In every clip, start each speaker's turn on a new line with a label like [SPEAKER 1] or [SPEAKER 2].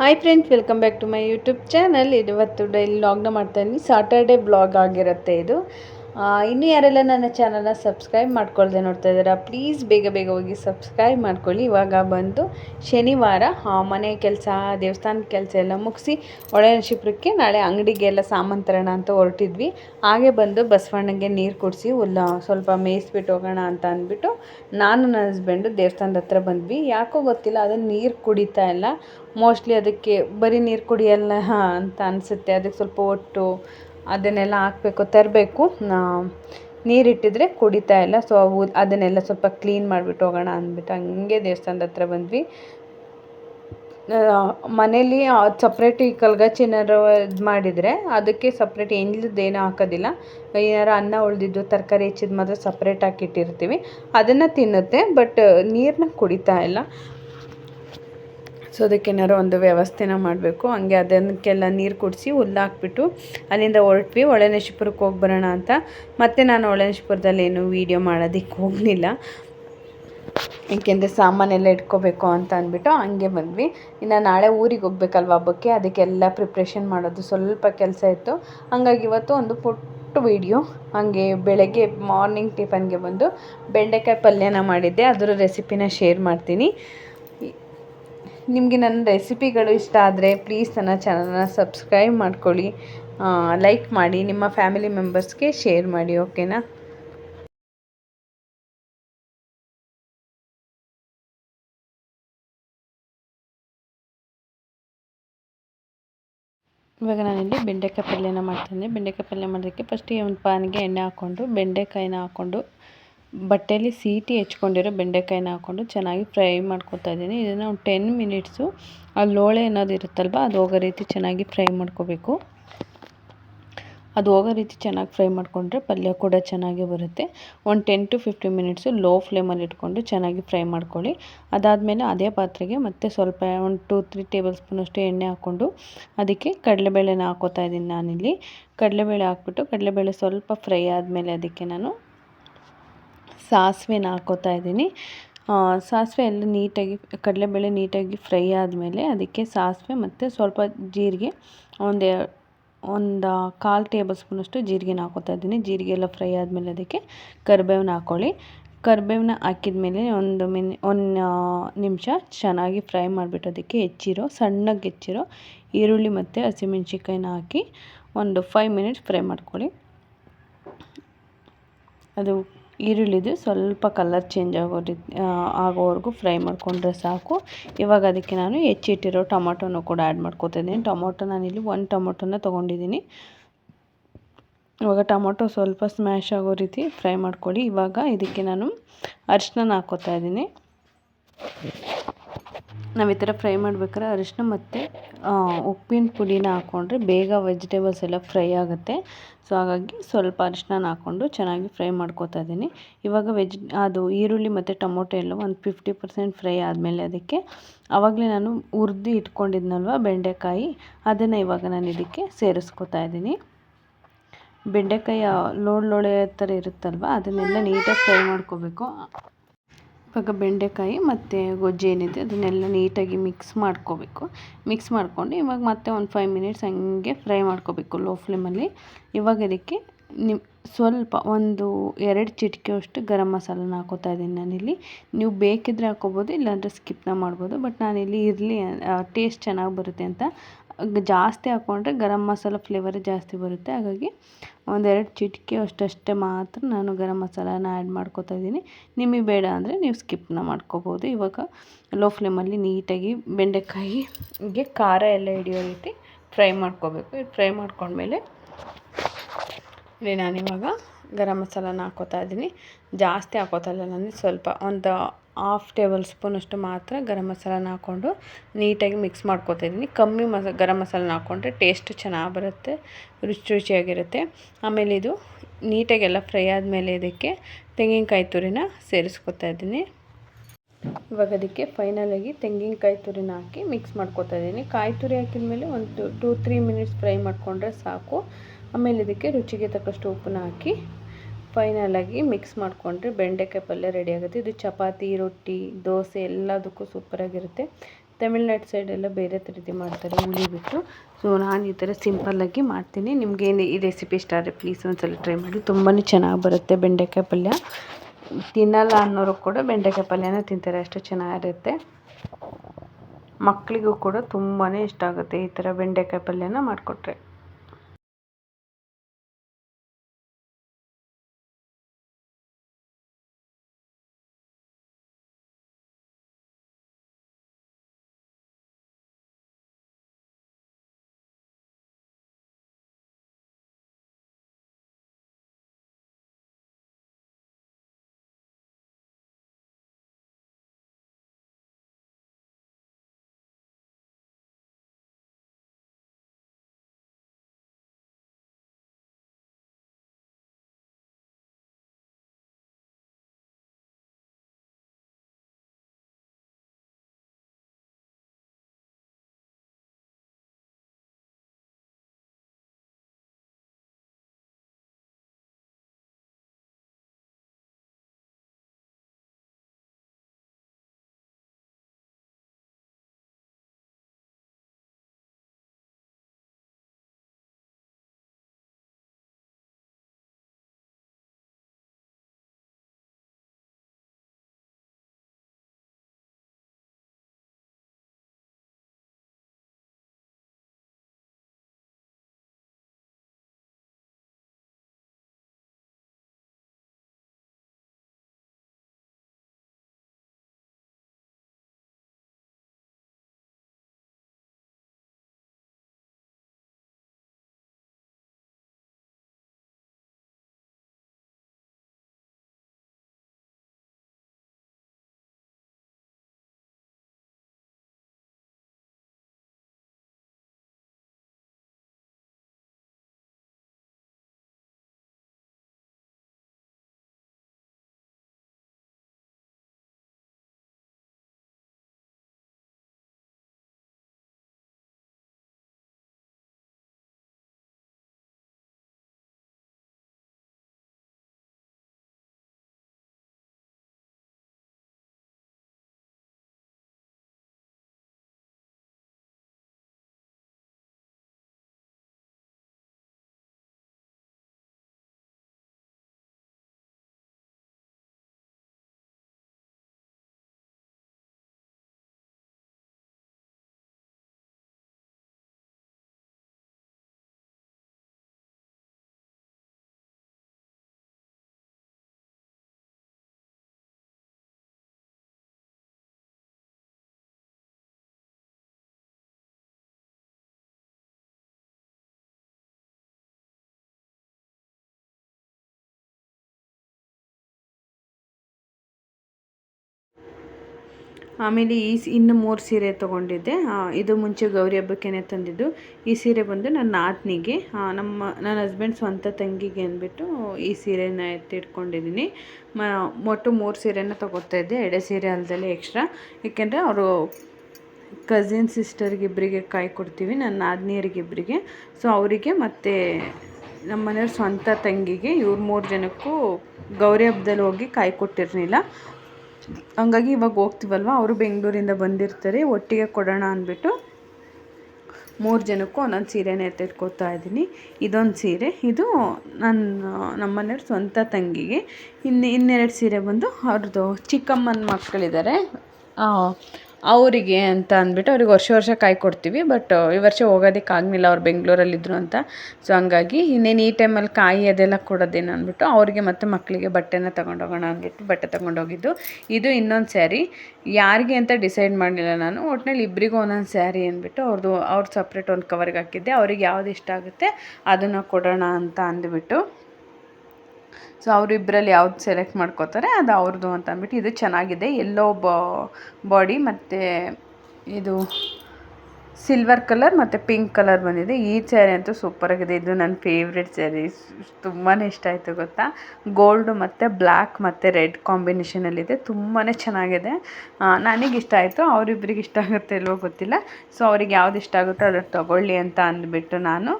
[SPEAKER 1] Hi friends welcome back to my YouTube channel ಇವತ್ತು daily ಲಾಗ್ನ ಮಾಡ್ತಾ ಇದ್ದೀನಿ. ಸಾಟರ್ಡೆ ಬ್ಲಾಗ್ ಆಗಿರುತ್ತೆ ಇದು. ಇನ್ನೂ ಯಾರೆಲ್ಲ ನನ್ನ ಚಾನಲ್ನ ಸಬ್ಸ್ಕ್ರೈಬ್ ಮಾಡ್ಕೊಳ್ದೆ ನೋಡ್ತಾ ಇದ್ದೀರಾ ಪ್ಲೀಸ್ ಬೇಗ ಬೇಗ ಹೋಗಿ ಸಬ್ಸ್ಕ್ರೈಬ್ ಮಾಡ್ಕೊಳ್ಳಿ. ಇವಾಗ ಬಂದು ಶನಿವಾರ ಮನೆ ಕೆಲಸ, ದೇವಸ್ಥಾನದ ಕೆಲಸ ಎಲ್ಲ ಮುಗಿಸಿ ಒಳನಶಿಪುರಕ್ಕೆ ನಾಳೆ ಅಂಗಡಿಗೆಲ್ಲ ಸಾಮಾನು ತರೋಣ ಅಂತ ಹೊರಟಿದ್ವಿ. ಹಾಗೆ ಬಂದು ಬಸವಣ್ಣಗೆ ನೀರು ಕುಡಿಸಿ ಉಲ್ಲ ಸ್ವಲ್ಪ ಮೇಯಿಸ್ಬಿಟ್ಟು ಹೋಗೋಣ ಅಂತ ಅಂದ್ಬಿಟ್ಟು ನಾನು ನನ್ನ ಹಸ್ಬೆಂಡು ದೇವಸ್ಥಾನದ ಹತ್ರ ಬಂದ್ವಿ. ಯಾಕೋ ಗೊತ್ತಿಲ್ಲ ಅದು ನೀರು ಕುಡಿತಾ ಇಲ್ಲ. ಮೋಸ್ಟ್ಲಿ ಅದಕ್ಕೆ ಬರೀ ನೀರು ಕುಡಿಯಲ್ಲ ಅಂತ ಅನಿಸುತ್ತೆ. ಅದಕ್ಕೆ ಸ್ವಲ್ಪ ಒಟ್ಟು ಅದನ್ನೆಲ್ಲ ಹಾಕಬೇಕು, ತರಬೇಕು. ನೀರಿಟ್ಟಿದ್ರೆ ಕುಡಿತಾ ಇಲ್ಲ. ಸೊ ಅವು ಅದನ್ನೆಲ್ಲ ಸ್ವಲ್ಪ ಕ್ಲೀನ್ ಮಾಡಿಬಿಟ್ಟು ಹೋಗೋಣ ಅಂದ್ಬಿಟ್ಟು ಹಂಗೆ ದೇವಸ್ಥಾನದ ಹತ್ರ ಬಂದ್ವಿ. ಮನೇಲಿ ಸಪ್ರೇಟ್ ಈ ಕಲ್ಗಚ್ಚು ಇದು ಮಾಡಿದರೆ ಅದಕ್ಕೆ ಸಪ್ರೇಟ್ ಏನೂ ಹಾಕೋದಿಲ್ಲ. ಏನಾರು ಅನ್ನ ಉಳಿದಿದ್ದು, ತರಕಾರಿ ಹೆಚ್ಚಿದ್ದು ಮಾತ್ರ ಸಪ್ರೇಟ್ ಹಾಕಿ ಇಟ್ಟಿರ್ತೀವಿ ಅದನ್ನು ತಿನ್ನುತ್ತೆ ಬಟ್ ನೀರನ್ನ ಕುಡಿತಾ ಇಲ್ಲ. ಸೊ ಅದಕ್ಕೇನಾರು ಒಂದು ವ್ಯವಸ್ಥೆನ ಮಾಡಬೇಕು. ಹಂಗೆ ಅದಕ್ಕೆಲ್ಲ ನೀರು ಕುಡಿಸಿ ಹುಲ್ಲು ಹಾಕ್ಬಿಟ್ಟು ಅಲ್ಲಿಂದ ಹೊರಟ್ವಿ. ಒಳನೇಶ್ವರಕ್ಕೆ ಹೋಗಿ ಬರೋಣ ಅಂತ. ಮತ್ತೆ ನಾನು ಒಳನೇಶ್ವರದಲ್ಲಿ ಏನು ವೀಡಿಯೋ ಮಾಡೋದಕ್ಕೆ ಹೋಗಲಿಲ್ಲ. ಏಕೆಂದರೆ ಸಾಮಾನೆಲ್ಲ ಇಟ್ಕೋಬೇಕು ಅಂತ ಅಂದ್ಬಿಟ್ಟು ಹಂಗೆ ಬಂದ್ವಿ. ಇನ್ನು ನಾಳೆ ಊರಿಗೆ ಹೋಗ್ಬೇಕಲ್ವ ಹಬ್ಬಕ್ಕೆ? ಅದಕ್ಕೆಲ್ಲ ಪ್ರಿಪ್ರೇಷನ್ ಮಾಡೋದು ಸ್ವಲ್ಪ ಕೆಲಸ ಇತ್ತು. ಹಂಗಾಗಿ ಇವತ್ತು ಒಂದು ಪುಟ್ಟ ವೀಡಿಯೋ ಹಾಗೆ ಬೆಳಗ್ಗೆ ಮಾರ್ನಿಂಗ್ ಟಿಫನ್ಗೆ ಬಂದು ಬೆಂಡೆಕಾಯಿ ಪಲ್ಯನ ಮಾಡಿದ್ದೆ. ಅದರ ರೆಸಿಪಿನ ಶೇರ್ ಮಾಡ್ತೀನಿ. ನಿಮಗೆ ನನ್ನ ರೆಸಿಪಿಗಳು ಇಷ್ಟ ಆದರೆ ಪ್ಲೀಸ್ ನನ್ನ ಚಾನಲ್ನ ಸಬ್ಸ್ಕ್ರೈಬ್ ಮಾಡ್ಕೊಳ್ಳಿ. ಲೈಕ್ ಮಾಡಿ, ನಿಮ್ಮ ಫ್ಯಾಮಿಲಿ ಮೆಂಬರ್ಸ್ಗೆ ಶೇರ್ ಮಾಡಿ, ಓಕೆನಾ? ಇವಾಗ ನಾನಿಲ್ಲಿ ಬೆಂಡೆಕಾಯಿ ಪಲ್ಯನ ಮಾಡ್ತೀನಿ. ಬೆಂಡೆಕಾಯಿ ಪಲ್ಯ ಮಾಡೋದಕ್ಕೆ ಫಸ್ಟಿಗೆ ಒಂದು ಪಾನಿಗೆ ಎಣ್ಣೆ ಹಾಕ್ಕೊಂಡು, ಬೆಂಡೆಕಾಯಿನ ಹಾಕ್ಕೊಂಡು ಬಟ್ಟೆಯಲ್ಲಿ ಸೀಟಿ ಹೆಚ್ಕೊಂಡಿರೋ ಬೆಂಡೆಕಾಯಿನ ಹಾಕ್ಕೊಂಡು ಚೆನ್ನಾಗಿ ಫ್ರೈ ಮಾಡ್ಕೊತಾ ಇದ್ದೀನಿ. ಇದನ್ನು ಒಂದು ಟೆನ್ ಮಿನಿಟ್ಸು ಆ ಲೋಳೆ ಅನ್ನೋದು ಇರುತ್ತಲ್ವ, ಅದು ಹೋಗೋ ರೀತಿ ಚೆನ್ನಾಗಿ ಫ್ರೈ ಮಾಡ್ಕೋಬೇಕು. ಅದು ಹೋಗೋ ರೀತಿ ಚೆನ್ನಾಗಿ ಫ್ರೈ ಮಾಡಿಕೊಂಡ್ರೆ ಪಲ್ಯ ಕೂಡ ಚೆನ್ನಾಗಿ ಬರುತ್ತೆ. ಒಂದು ten to fifteen minutes low ಫ್ಲೇಮಲ್ಲಿ ಇಟ್ಕೊಂಡು ಚೆನ್ನಾಗಿ ಫ್ರೈ ಮಾಡ್ಕೊಳ್ಳಿ. ಅದಾದಮೇಲೆ ಅದೇ ಪಾತ್ರೆಗೆ ಮತ್ತೆ ಸ್ವಲ್ಪ ಒಂದು ಟೂ ತ್ರೀ ಟೇಬಲ್ ಸ್ಪೂನಷ್ಟು ಎಣ್ಣೆ ಹಾಕ್ಕೊಂಡು ಅದಕ್ಕೆ ಕಡಲೆಬೇಳೆನ ಹಾಕೋತಾ ಇದ್ದೀನಿ ನಾನಿಲ್ಲಿ. ಕಡಲೆಬೇಳೆ ಹಾಕ್ಬಿಟ್ಟು ಕಡಲೆಬೇಳೆ ಸ್ವಲ್ಪ ಫ್ರೈ ಆದಮೇಲೆ ಅದಕ್ಕೆ ನಾನು ಸಾಸಿವೆನ ಹಾಕೋತಾ ಇದ್ದೀನಿ. ಸಾಸಿವೆ ಎಲ್ಲ ನೀಟಾಗಿ, ಕಡಲೆಬೇಳೆ ನೀಟಾಗಿ ಫ್ರೈ ಆದಮೇಲೆ ಅದಕ್ಕೆ ಸಾಸಿವೆ ಮತ್ತು ಸ್ವಲ್ಪ ಜೀರಿಗೆ, ಒಂದು ಒಂದು ಕಾಲು ಟೇಬಲ್ ಸ್ಪೂನಷ್ಟು ಜೀರಿಗೆನ ಹಾಕೋತಾ ಇದ್ದೀನಿ. ಜೀರಿಗೆ ಎಲ್ಲ ಫ್ರೈ ಆದಮೇಲೆ ಅದಕ್ಕೆ ಕರಿಬೇವನ್ನ ಹಾಕ್ಕೊಳ್ಳಿ ಕರಿಬೇವನ್ನ ಹಾಕಿದ ಮೇಲೆ ಒಂದು ಮಿನಿ, ಒಂದು ನಿಮಿಷ ಚೆನ್ನಾಗಿ ಫ್ರೈ ಮಾಡಿಬಿಟ್ಟು ಅದಕ್ಕೆ ಹೆಚ್ಚಿರೋ, ಸಣ್ಣಗೆ ಹೆಚ್ಚಿರೋ ಈರುಳ್ಳಿ ಮತ್ತು ಹಸಿಮೆಣ್ಸಿನ್ಕಾಯಿನ ಹಾಕಿ ಒಂದು ಫೈವ್ ಮಿನಿಟ್ಸ್ ಫ್ರೈ ಮಾಡ್ಕೊಳ್ಳಿ. ಅದು ಈರುಳ್ಳಿದು ಸ್ವಲ್ಪ ಕಲರ್ ಚೇಂಜ್ ಆಗೋ ರೀತಿ ಆಗೋವರೆಗೂ ಫ್ರೈ ಮಾಡಿಕೊಂಡ್ರೆ ಸಾಕು. ಇವಾಗ ಅದಕ್ಕೆ ನಾನು ಹೆಚ್ಚಿಟ್ಟಿರೋ ಟೊಮೊಟೊನೂ ಕೂಡ ಆ್ಯಡ್ ಮಾಡ್ಕೊತಿದ್ದೀನಿ ಟೊಮೊಟೊ ನಾನಿಲ್ಲಿ ಒಂದು ಟೊಮೊಟೊನ ತೊಗೊಂಡಿದ್ದೀನಿ ಇವಾಗ ಟೊಮೊಟೊ ಸ್ವಲ್ಪ ಸ್ಮ್ಯಾಶ್ ಆಗೋ ರೀತಿ ಫ್ರೈ ಮಾಡ್ಕೊಳ್ಳಿ. ಇವಾಗ ಇದಕ್ಕೆ ನಾನು ಅರಿಶಿನ ಹಾಕ್ಕೋತಾ ಇದ್ದೀನಿ ನಾವು ಈ ಥರ ಫ್ರೈ ಮಾಡ್ಬೇಕಾದ್ರೆ ಅರಿಶಿನ ಮತ್ತು ಉಪ್ಪಿನ ಪುಡಿನ ಹಾಕ್ಕೊಂಡ್ರೆ ಬೇಗ ವೆಜಿಟೇಬಲ್ಸ್ ಎಲ್ಲ ಫ್ರೈ ಆಗುತ್ತೆ. ಸೊ ಹಾಗಾಗಿ ಸ್ವಲ್ಪ ಅರಿಶಿನ ಹಾಕ್ಕೊಂಡು ಚೆನ್ನಾಗಿ ಫ್ರೈ ಮಾಡ್ಕೋತಾ ಇದ್ದೀನಿ. ಇವಾಗ ವೆಜ್ ಅದು ಈರುಳ್ಳಿ ಮತ್ತು ಟೊಮೊಟೊ ಎಲ್ಲ ಒಂದು ಫಿಫ್ಟಿ ಪರ್ಸೆಂಟ್ ಫ್ರೈ ಆದಮೇಲೆ ಅದಕ್ಕೆ ಆವಾಗಲೇ ನಾನು ಹುರ್ದು ಇಟ್ಕೊಂಡಿದ್ನಲ್ವ ಬೆಂಡೆಕಾಯಿ, ಅದನ್ನು ಇವಾಗ ನಾನು ಇದಕ್ಕೆ ಸೇರಿಸ್ಕೋತಾ ಇದ್ದೀನಿ. ಬೆಂಡೆಕಾಯಿ ಲೋಳ್ ಲೋಳೆ ಥರ ಇರುತ್ತಲ್ವ, ಅದನ್ನೆಲ್ಲ ನೀಟಾಗಿ ಫ್ರೈ ಮಾಡ್ಕೋಬೇಕು. ಇವಾಗ ಬೆಂಡೆಕಾಯಿ ಮತ್ತು ಗೊಜ್ಜು ಏನಿದೆ ಅದನ್ನೆಲ್ಲ ನೀಟಾಗಿ ಮಿಕ್ಸ್ ಮಾಡ್ಕೋಬೇಕು. ಮಿಕ್ಸ್ ಮಾಡ್ಕೊಂಡು ಇವಾಗ ಮತ್ತೆ ಒಂದು ಫೈವ್ ಮಿನಿಟ್ಸ್ ಹಂಗೆ ಫ್ರೈ ಮಾಡ್ಕೋಬೇಕು ಲೋ ಫ್ಲೇಮಲ್ಲಿ ಇವಾಗ ಇದಕ್ಕೆ ನಿಮ್ಮ ಸ್ವಲ್ಪ ಒಂದು ಎರಡು ಚಿಟಿಕೆಯಷ್ಟು ಗರಂ ಮಸಾಲನ ಹಾಕೋತಾ ಇದ್ದೀನಿ ನಾನಿಲ್ಲಿ. ನೀವು ಬೇಕಿದ್ದರೆ ಹಾಕೋಬೋದು ಇಲ್ಲಾಂದರೆ ಸ್ಕಿಪ್ನ ಮಾಡ್ಬೋದು. ಬಟ್ ನಾನಿಲ್ಲಿ ಇರಲಿ ಟೇಸ್ಟ್ ಚೆನ್ನಾಗಿ ಬರುತ್ತೆ ಅಂತ ಜಾಸ್ತಿ ಹಾಕ್ಕೊಂಡ್ರೆ ಗರಂ ಮಸಾಲ ಫ್ಲೇವರೇ ಜಾಸ್ತಿ ಬರುತ್ತೆ. ಹಾಗಾಗಿ ಒಂದೆರಡು ಚಿಟಿಕೆ ಅಷ್ಟಷ್ಟೇ ಮಾತ್ರ ನಾನು ಗರಂ ಮಸಾಲಾನ ಆ್ಯಡ್ ಮಾಡ್ಕೋತಾ ಇದ್ದೀನಿ. ನಿಮಗೆ ಬೇಡ ಅಂದರೆ ನೀವು ಸ್ಕಿಪ್ನ ಮಾಡ್ಕೋಬೋದು. ಇವಾಗ ಲೋ ಫ್ಲೇಮಲ್ಲಿ ನೀಟಾಗಿ ಬೆಂಡೆಕಾಯಿಗೆ ಖಾರ ಎಲ್ಲ ಹಿಡಿಯೋ ರೀತಿ ಫ್ರೈ ಮಾಡ್ಕೋಬೇಕು. ಫ್ರೈ ಮಾಡ್ಕೊಂಡ್ಮೇಲೆ ಇಲ್ಲಿ ನಾನಿವಾಗ ಗರಂ ಮಸಾಲನ ಹಾಕೋತಾ ಇದ್ದೀನಿ. ಜಾಸ್ತಿ ಹಾಕೋತಾ ಇಲ್ಲ ನಾನು ಸ್ವಲ್ಪ ಒಂದು ಹಾಫ್ ಟೇಬಲ್ ಸ್ಪೂನಷ್ಟು ಮಾತ್ರ ಗರಂ ಮಸಾಲನ ಹಾಕ್ಕೊಂಡು ನೀಟಾಗಿ ಮಿಕ್ಸ್ ಮಾಡ್ಕೊತಾ ಇದ್ದೀನಿ. ಕಮ್ಮಿ ಮಸ, ಗರಂ ಮಸಾಲನ ಹಾಕ್ಕೊಂಡ್ರೆ ಟೇಸ್ಟ್ ಚೆನ್ನಾಗಿ ಬರುತ್ತೆ, ರುಚಿ ರುಚಿಯಾಗಿರುತ್ತೆ. ಆಮೇಲೆ ಇದು ನೀಟಾಗಿ ಎಲ್ಲ ಫ್ರೈ ಆದಮೇಲೆ ಇದಕ್ಕೆ ತೆಂಗಿನಕಾಯಿ ತುರಿನ ಸೇರಿಸ್ಕೊತಾ ಇದ್ದೀನಿ. ಇವಾಗ ಅದಕ್ಕೆ ಫೈನಲಾಗಿ ತೆಂಗಿನಕಾಯಿ ತುರಿನ ಹಾಕಿ ಮಿಕ್ಸ್ ಮಾಡ್ಕೊತಾ ಇದ್ದೀನಿ. ಕಾಯಿ ತುರಿ ಹಾಕಿದ ಮೇಲೆ ಒಂದು ಟೂ ತ್ರೀ ಮಿನಿಟ್ಸ್ ಫ್ರೈ ಮಾಡಿಕೊಂಡ್ರೆ ಸಾಕು. ಆಮೇಲೆ ಇದಕ್ಕೆ ರುಚಿಗೆ ತಕ್ಕಷ್ಟು ಉಪ್ಪನ್ನ ಹಾಕಿ ಫೈನಲಾಗಿ ಮಿಕ್ಸ್ ಮಾಡಿಕೊಂಡ್ರೆ ಬೆಂಡೆಕಾಯಿ ಪಲ್ಯ ರೆಡಿ ಆಗುತ್ತೆ. ಇದು ಚಪಾತಿ, ರೊಟ್ಟಿ, ದೋಸೆ ಎಲ್ಲದಕ್ಕೂ ಸೂಪರಾಗಿರುತ್ತೆ ತಮಿಳ್ನಾಡು ಸೈಡೆಲ್ಲ ಬೇರೆ ರೀತಿ ಮಾಡ್ತಾರೆ ಹುಳಿ ಬಿಟ್ಟು. ಸೊ ನಾನು ಈ ಥರ ಸಿಂಪಲ್ಲಾಗಿ ಮಾಡ್ತೀನಿ. ನಿಮಗೆ ಈ ರೆಸಿಪಿ ಇಷ್ಟ ಆದರೆ ಪ್ಲೀಸ್ ಒಂದ್ಸಲ ಟ್ರೈ ಮಾಡಿ. ತುಂಬಾ ಚೆನ್ನಾಗಿ ಬರುತ್ತೆ ಬೆಂಡೆಕಾಯಿ ಪಲ್ಯ. ತಿನ್ನಲ್ಲ ಅನ್ನೋರು ಕೂಡ ಬೆಂಡೆಕಾಯಿ ಪಲ್ಯನ ತಿಂತಾರೆ. ಅಷ್ಟು ಚೆನ್ನಾಗಿರುತ್ತೆ. ಮಕ್ಕಳಿಗೂ ಕೂಡ ತುಂಬಾ ಇಷ್ಟ ಆಗುತ್ತೆ ಈ ಥರ ಬೆಂಡೆಕಾಯಿ ಪಲ್ಯನ ಮಾಡಿಕೊಟ್ರೆ. ಆಮೇಲೆ ಈ ಇನ್ನು ಮೂರು ಸೀರೆ ತೊಗೊಂಡಿದ್ದೆ. ಇದು ಮುಂಚೆ ಗೌರಿ ಹಬ್ಬಕ್ಕೇ ತಂದಿದ್ದು. ಈ ಸೀರೆ ಬಂದು ನನ್ನ ನಾದಿನಿಗೆ ನಮ್ಮ, ನನ್ನ ಹಸ್ಬೆಂಡ್ ಸ್ವಂತ ತಂಗಿಗೆ ಅಂದ್ಬಿಟ್ಟು ಈ ಸೀರೆನ ಎತ್ತಿಟ್ಕೊಂಡಿದ್ದೀನಿ. ಮ, ಒಟ್ಟು ಮೂರು ಸೀರೆನ ತೊಗೊತಾ ಇದ್ದೆ. ಎಡೆ ಸೀರೆ ಅಲ್ಲದೆ ಎಕ್ಸ್ಟ್ರಾ ಏಕೆಂದರೆ ಅವರು ಕಸಿನ್ ಸಿಸ್ಟರ್ಗಿಬ್ಬರಿಗೆ ಕಾಯಿ ಕೊಡ್ತೀವಿ, ನನ್ನ ನಾದಿನಿಯರಿಗಿಬ್ಬರಿಗೆ ಸೊ ಅವರಿಗೆ ಮತ್ತು ನಮ್ಮ ಮನೆಯವ್ರ ಸ್ವಂತ ತಂಗಿಗೆ ಇವ್ರು ಮೂರು ಜನಕ್ಕೂ ಗೌರಿ ಹಬ್ಬದಲ್ಲಿ ಹೋಗಿ ಕಾಯಿ ಕೊಟ್ಟಿರಲಿಲ್ಲ. ಹಂಗಾಗಿ ಇವಾಗ ಹೋಗ್ತೀವಲ್ವ? ಅವರು ಬೆಂಗಳೂರಿಂದ ಬಂದಿರ್ತಾರೆ. ಒಟ್ಟಿಗೆ ಕೊಡೋಣ ಅಂದ್ಬಿಟ್ಟು ಮೂರು ಜನಕ್ಕೂ ಒಂದೊಂದು ಸೀರೆನ ಎತ್ತಿಟ್ಕೋತಾ ಇದ್ದೀನಿ. ಇದೊಂದು ಸೀರೆ. ಇದು ನನ್ನ ನಮ್ಮ ಮನೆಯವ್ರ ಸ್ವಂತ ತಂಗಿಗೆ. ಇನ್ನು ಇನ್ನೆರಡು ಸೀರೆ ಬಂದು ಅವ್ರದ್ದು ಚಿಕ್ಕಮ್ಮನ ಮಕ್ಕಳಿದ್ದಾರೆ ಅವರಿಗೆ ಅಂತ ಅಂದ್ಬಿಟ್ಟು ಅವ್ರಿಗೆ ವರ್ಷ ವರ್ಷ ಕಾಯಿ ಕೊಡ್ತೀವಿ ಬಟ್ ಈ ವರ್ಷ ಹೋಗೋದಕ್ಕೆ ಆಗಲಿಲ್ಲ ಅವ್ರು ಬೆಂಗಳೂರಲ್ಲಿದ್ರು ಅಂತ. ಸೊ ಹಂಗಾಗಿ ಇನ್ನೇನು ಈ ಟೈಮಲ್ಲಿ ಕಾಯಿ ಅದೆಲ್ಲ ಕೊಡೋದೇನು ಅಂದ್ಬಿಟ್ಟು ಅವರಿಗೆ ಮತ್ತು ಮಕ್ಕಳಿಗೆ ಬಟ್ಟೆನ ತೊಗೊಂಡೋಗೋಣ ಅಂದ್ಬಿಟ್ಟು ಬಟ್ಟೆ ತೊಗೊಂಡೋಗಿದ್ದು. ಇದು ಇನ್ನೊಂದು ಸ್ಯಾರಿ. ಯಾರಿಗೆ ಅಂತ ಡಿಸೈಡ್ ಮಾಡಲಿಲ್ಲ ನಾನು. ಒಟ್ನಲ್ಲಿ ಇಬ್ಬರಿಗೂ ಒಂದೊಂದು ಸ್ಯಾರಿ ಅಂದ್ಬಿಟ್ಟು ಅವ್ರದ್ದು ಅವ್ರು ಸಪ್ರೇಟ್ ಒಂದು ಕವರ್ಗೆ ಹಾಕಿದ್ದೆ. ಅವ್ರಿಗೆ ಯಾವ್ದು ಇಷ್ಟ ಆಗುತ್ತೆ ಅದನ್ನು ಕೊಡೋಣ ಅಂತ ಅಂದ್ಬಿಟ್ಟು. ಸೊ ಅವರಿಬ್ಬರಲ್ಲಿ ಯಾವ್ದು ಸೆಲೆಕ್ಟ್ ಮಾಡ್ಕೋತಾರೆ ಅದು ಅವ್ರದ್ದು ಅಂತ ಅಂದ್ಬಿಟ್ಟು ಇದು ಚೆನ್ನಾಗಿದೆ. ಎಲ್ಲೋ ಬಾಡಿ ಮತ್ತು ಇದು ಸಿಲ್ವರ್ ಕಲರ್ ಮತ್ತು ಪಿಂಕ್ ಕಲರ್ ಬಂದಿದೆ. ಈ ಸ್ಯಾರಿ ಅಂತೂ ಸೂಪರಾಗಿದೆ ಇದು ನನ್ನ ಫೇವ್ರೆಟ್ ಸ್ಯಾರಿ. ತುಂಬಾ ಇಷ್ಟ ಆಯಿತು ಗೊತ್ತಾ? ಗೋಲ್ಡು ಮತ್ತು ಬ್ಲ್ಯಾಕ್ ಮತ್ತು ರೆಡ್ ಕಾಂಬಿನೇಷನಲ್ಲಿದೆ ತುಂಬಾ ಚೆನ್ನಾಗಿದೆ. ನನಗೆ ಇಷ್ಟ ಆಯಿತು. ಅವರಿಬ್ಬರಿಗೆ ಇಷ್ಟ ಆಗುತ್ತೆ ಇಲ್ವೋ ಗೊತ್ತಿಲ್ಲ. ಸೊ ಅವ್ರಿಗೆ ಯಾವ್ದು ಇಷ್ಟ ಆಗುತ್ತೋ ಅದನ್ನು ತೊಗೊಳ್ಳಿ ಅಂತ ಅಂದ್ಬಿಟ್ಟು ನಾನು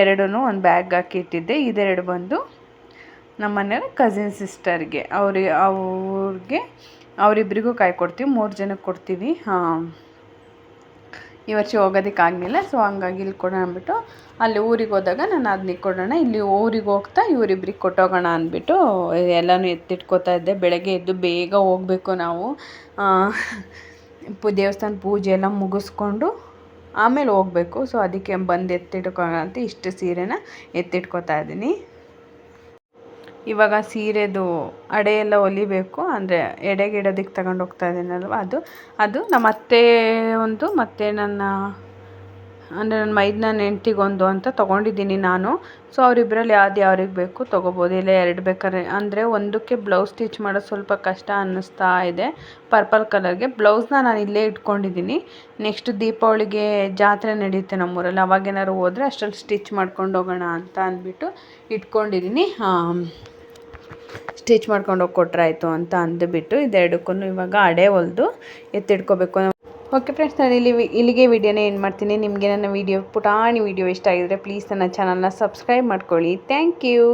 [SPEAKER 1] ಎರಡೂ ಒಂದು ಬ್ಯಾಗ್ ಹಾಕಿ ಇಟ್ಟಿದ್ದೆ. ಇದೆರಡು ಬಂದು ನಮ್ಮ ಮನೆಯವ್ರ ಕಸಿನ್ ಸಿಸ್ಟರ್ಗೆ ಅವ್ರಿಗೆ ಅವ್ರಿಗೆ, ಅವರಿಬ್ರಿಗೂ ಕಾಯಿ ಕೊಡ್ತೀವಿ, ಮೂರು ಜನಕ್ಕೆ ಕೊಡ್ತೀವಿ. ಹಾಂ. ಈ ವರ್ಷ ಹೋಗೋದಕ್ಕಾಗಲಿಲ್ಲ ಸೊ ಹಂಗಾಗಿ ಇಲ್ಲಿ ಕೊಡೋಣ ಅಂದ್ಬಿಟ್ಟು, ಅಲ್ಲಿ ಊರಿಗೆ ಹೋದಾಗ ನಾನು ಅದನ್ನ ಕೊಡೋಣ, ಇಲ್ಲಿ ಊರಿಗೆ ಹೋಗ್ತಾ ಇವರಿಬ್ರಿಗೆ ಕೊಟ್ಟೋಗೋಣ ಅಂದ್ಬಿಟ್ಟು, ಎಲ್ಲನೂ ಎತ್ತಿಟ್ಕೋತಾ ಇದ್ದೆ. ಬೆಳಗ್ಗೆ ಎದ್ದು ಬೇಗ ಹೋಗಬೇಕು ನಾವು. ಪು ದೇವಸ್ಥಾನ ಪೂಜೆ ಎಲ್ಲ ಮುಗಿಸ್ಕೊಂಡು ಆಮೇಲೆ ಹೋಗಬೇಕು. ಸೊ ಅದಕ್ಕೆ ಬಂದು ಎತ್ತಿಟ್ಕೋಣ ಅಂತ ಇಷ್ಟು ಸೀರೆನ ಎತ್ತಿಟ್ಕೋತಾ ಇದ್ದೀನಿ. ಇವಾಗ ಸೀರೆದು ಅಡೆ ಎಲ್ಲ ಹೊಲಿಬೇಕು ಅಂದರೆ ಎಡೆಗೆ ಇಡೋದಕ್ಕೆ ತಗೊಂಡು ಹೋಗ್ತಾ ಇದ್ದೀನಲ್ವ ಅದು. ಅದು ನಮ್ಮ ಅತ್ತೆ ಒಂದು, ಮತ್ತು ನನ್ನ, ಅಂದರೆ ನನ್ನ ಮೈದನ ನೆಂಟಿಗೊಂದು ಅಂತ ತೊಗೊಂಡಿದ್ದೀನಿ ನಾನು. ಸೊ ಅವರಿಬ್ಬರಲ್ಲಿ ಯಾವ್ದು ಯಾರಿಗೆ ಬೇಕು ತೊಗೋಬೋದು. ಇಲ್ಲ ಎರಡು ಬೇಕಾದ್ರೆ ಅಂದರೆ ಒಂದಕ್ಕೆ ಬ್ಲೌಸ್ ಸ್ಟಿಚ್ ಮಾಡೋದು ಸ್ವಲ್ಪ ಕಷ್ಟ ಅನ್ನಿಸ್ತಾ ಇದೆ. ಪರ್ಪಲ್ ಕಲರ್ಗೆ ಬ್ಲೌಸ್ನ ನಾನು ಇಲ್ಲೇ ಇಟ್ಕೊಂಡಿದ್ದೀನಿ. ನೆಕ್ಸ್ಟ್ ದೀಪಾವಳಿಗೆ ಜಾತ್ರೆ ನಡೆಯುತ್ತೆ ನಮ್ಮೂರಲ್ಲಿ. ಅವಾಗೇನಾದ್ರು ಹೋದರೆ ಅಷ್ಟರಲ್ಲಿ ಸ್ಟಿಚ್ ಮಾಡ್ಕೊಂಡು ಹೋಗೋಣ ಅಂತ ಅಂದ್ಬಿಟ್ಟು ಇಟ್ಕೊಂಡಿದ್ದೀನಿ. ಸ್ಟಿಚ್ ಮಾಡ್ಕೊಂಡು ಹೋಗಿ ಕೊಟ್ರಾಯ್ತು ಅಂತ ಅಂದುಬಿಟ್ಟು ಇದೆರಡಕ್ಕೂ ಇವಾಗ ಅಡೆ ಹೊಲ್ದು ಎತ್ತಿಟ್ಕೋಬೇಕು. ಓಕೆ ಫ್ರೆಂಡ್ಸ್, ನಾನು ಇಲ್ಲಿ ಇಲ್ಲಿಗೆ ವಿಡಿಯೋನ ಏನು ಮಾಡ್ತೀನಿ. ನಿಮಗೆ ನನ್ನ ವಿಡಿಯೋ ಪುಟಾಣಿ ವಿಡಿಯೋ ಇಷ್ಟ ಆಗಿದ್ರೆ ಪ್ಲೀಸ್ ನನ್ನ ಚಾನಲ್ನ ಸಬ್ಸ್ಕ್ರೈಬ್ ಮಾಡ್ಕೊಳ್ಳಿ. Thank you.